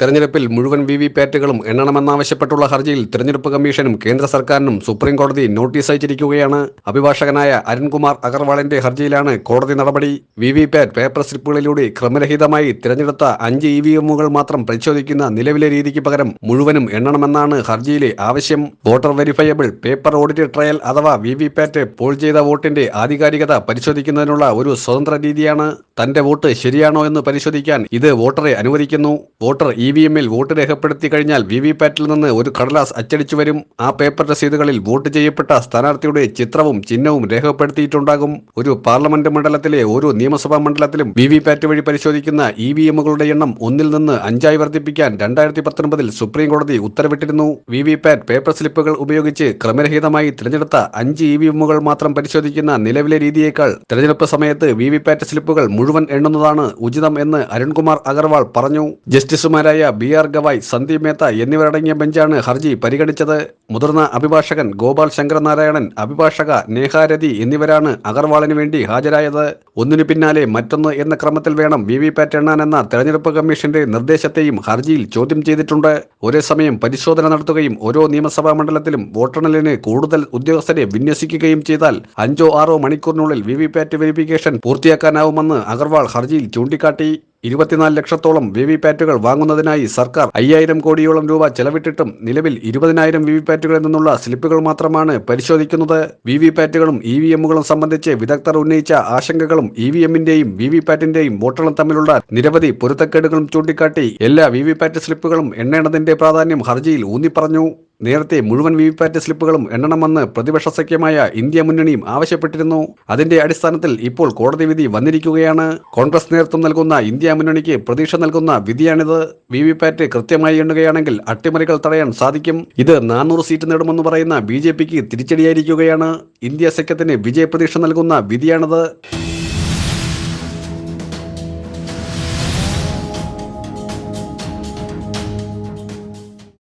തെരഞ്ഞെടുപ്പിൽ മുഴുവൻ V V പാറ്റുകളും എണ്ണണമെന്നാവശ്യപ്പെട്ടുള്ള ഹർജിയിൽ തെരഞ്ഞെടുപ്പ് കമ്മീഷനും കേന്ദ്ര സർക്കാരിനും സുപ്രീം കോടതി നോട്ടീസ് അയച്ചിരിക്കുകയാണ്. അഭിഭാഷകനായ അരുൺകുമാർ അഗർവാളിന്റെ ഹർജിയിലാണ് കോടതി നടപടി. വി വി പാറ്റ് പേപ്പർ സ്ലിപ്പുകളിലൂടെ ക്രമരഹിതമായി തിരഞ്ഞെടുത്ത അഞ്ച് ഇ വി എമ്മുകൾ മാത്രം പരിശോധിക്കുന്ന നിലവിലെ രീതിക്ക് പകരം മുഴുവനും എണ്ണണമെന്നാണ് ഹർജിയിലെ ആവശ്യം. Voter verifiable paper audit trail അഥവാ വി വി പാറ്റ് പോൾ ചെയ്ത വോട്ടിന്റെ ആധികാരികത പരിശോധിക്കുന്നതിനുള്ള ഒരു സ്വതന്ത്ര രീതിയാണ്. തന്റെ വോട്ട് ശരിയാണോ എന്ന് പരിശോധിക്കാൻ ഇത് വോട്ടറെ അനുവദിക്കുന്നു. വോട്ടർ ഇ വി എമ്മിൽ വോട്ട് രേഖപ്പെടുത്തി കഴിഞ്ഞാൽ വി വി പാറ്റിൽ നിന്ന് ഒരു കടലാസ് അച്ചടിച്ചു വരും. ആ പേപ്പർ രസീതുകളിൽ വോട്ട് ചെയ്യപ്പെട്ട സ്ഥാനാർത്ഥിയുടെ ചിത്രവും ചിഹ്നവും രേഖപ്പെടുത്തിയിട്ടുണ്ടാകും. ഒരു പാർലമെന്റ് മണ്ഡലത്തിലെ ഓരോ നിയമസഭാ മണ്ഡലത്തിലും വി വി പാറ്റ് വഴി പരിശോധിക്കുന്ന ഇ വി എമ്മുകളുടെ എണ്ണം ഒന്നിൽ നിന്ന് അഞ്ചായി വർദ്ധിപ്പിക്കാൻ രണ്ടായിരത്തി പത്തൊൻപതിൽ സുപ്രീം കോടതി ഉത്തരവിട്ടിരുന്നു. വി വി പാറ്റ് പേപ്പർ സ്ലിപ്പുകൾ ഉപയോഗിച്ച് ക്രമരഹിതമായി തിരഞ്ഞെടുത്ത അഞ്ച് ഇ വി എമ്മുകൾ മാത്രം പരിശോധിക്കുന്ന നിലവിലെ രീതിയേക്കാൾ തെരഞ്ഞെടുപ്പ് സമയത്ത് വി വി പാറ്റ് സ്ലിപ്പുകൾ മുഴുവൻ എണ്ണുന്നതാണ് ഉചിതം എന്ന് അരുൺകുമാർ അഗർവാൾ പറഞ്ഞു. ജസ്റ്റിസുമാരായ ബി ആർ ഗവായ് സന്ദീപ് മേത്ത എന്നിവരടങ്ങിയ ബെഞ്ചാണ് ഹർജി പരിഗണിച്ചത്. മുതിർന്ന അഭിഭാഷകൻ ഗോപാൽ ശങ്കരനാരായണൻ അഭിഭാഷക നേഹാരതി എന്നിവരാണ് അഗർവാളിന് വേണ്ടി ഹാജരായത്. ഒന്നിനു പിന്നാലെ മറ്റൊന്ന് എന്ന ക്രമത്തിൽ വേണം വി വി പാറ്റ് എണ്ണാനെന്ന തെരഞ്ഞെടുപ്പ് കമ്മീഷന്റെ നിർദ്ദേശത്തെയും ഹർജിയിൽ ചോദ്യം ചെയ്തിട്ടുണ്ട്. ഒരേ സമയം പരിശോധന നടത്തുകയും ഓരോ നിയമസഭാ മണ്ഡലത്തിലും വോട്ടെണ്ണലിന് കൂടുതൽ ഉദ്യോഗസ്ഥരെ വിന്യസിക്കുകയും ചെയ്താൽ അഞ്ചോ ആറോ മണിക്കൂറിനുള്ളിൽ വി വി പാറ്റ് വെരിഫിക്കേഷൻ പൂർത്തിയാക്കാനാവുമെന്ന് അഗർവാൾ ഹർജിയിൽ ചൂണ്ടിക്കാട്ടി ഇരുപത്തിനാല് ലക്ഷത്തോളം വി വി പാറ്റുകൾ വാങ്ങുന്നതിനായി സർക്കാർ അയ്യായിരം കോടിയോളം രൂപ ചെലവിട്ടിട്ടും നിലവിൽ ഇരുപതിനായിരം വി വി പാറ്റുകളിൽ നിന്നുള്ള സ്ലിപ്പുകൾ മാത്രമാണ് പരിശോധിക്കുന്നത്. വി വി പാറ്റുകളും ഇ വി എമ്മുകളും സംബന്ധിച്ച് വിദഗ്ധർ ഉന്നയിച്ച ആശങ്കകളും ഇ വി എമ്മിന്റെയും വി വി പാറ്റിന്റെയും വോട്ടെണ്ണം തമ്മിലുള്ള നിരവധി പൊരുത്തക്കേടുകളും ചൂണ്ടിക്കാട്ടി എല്ലാ വി വി പാറ്റ് സ്ലിപ്പുകളും എണ്ണേണ്ടതിന്റെ പ്രാധാന്യം ഹർജിയിൽ ഊന്നിപ്പറഞ്ഞു. നേരത്തെ മുഴുവൻ വി വി സ്ലിപ്പുകളും എണ്ണണമെന്ന് പ്രതിപക്ഷ സഖ്യമായ ഇന്ത്യ മുന്നണിയും ആവശ്യപ്പെട്ടിരുന്നു. അതിന്റെ അടിസ്ഥാനത്തിൽ ഇപ്പോൾ കോടതി വിധി വന്നിരിക്കുകയാണ്. കോൺഗ്രസ് നേതൃത്വം നൽകുന്ന ഇന്ത്യ മുന്നണിക്ക് പ്രതീക്ഷ നൽകുന്ന വിധിയാണിത്. വി വി കൃത്യമായി എണ്ണുകയാണെങ്കിൽ അട്ടിമറികൾ തടയാൻ സാധിക്കും. ഇത് നാനൂറ് സീറ്റ് നേടുമെന്ന് പറയുന്ന ബി തിരിച്ചടിയായിരിക്കുകയാണ്. ഇന്ത്യ സഖ്യത്തിന് വിജയപ്രതീക്ഷ നൽകുന്ന വിധിയാണിത്.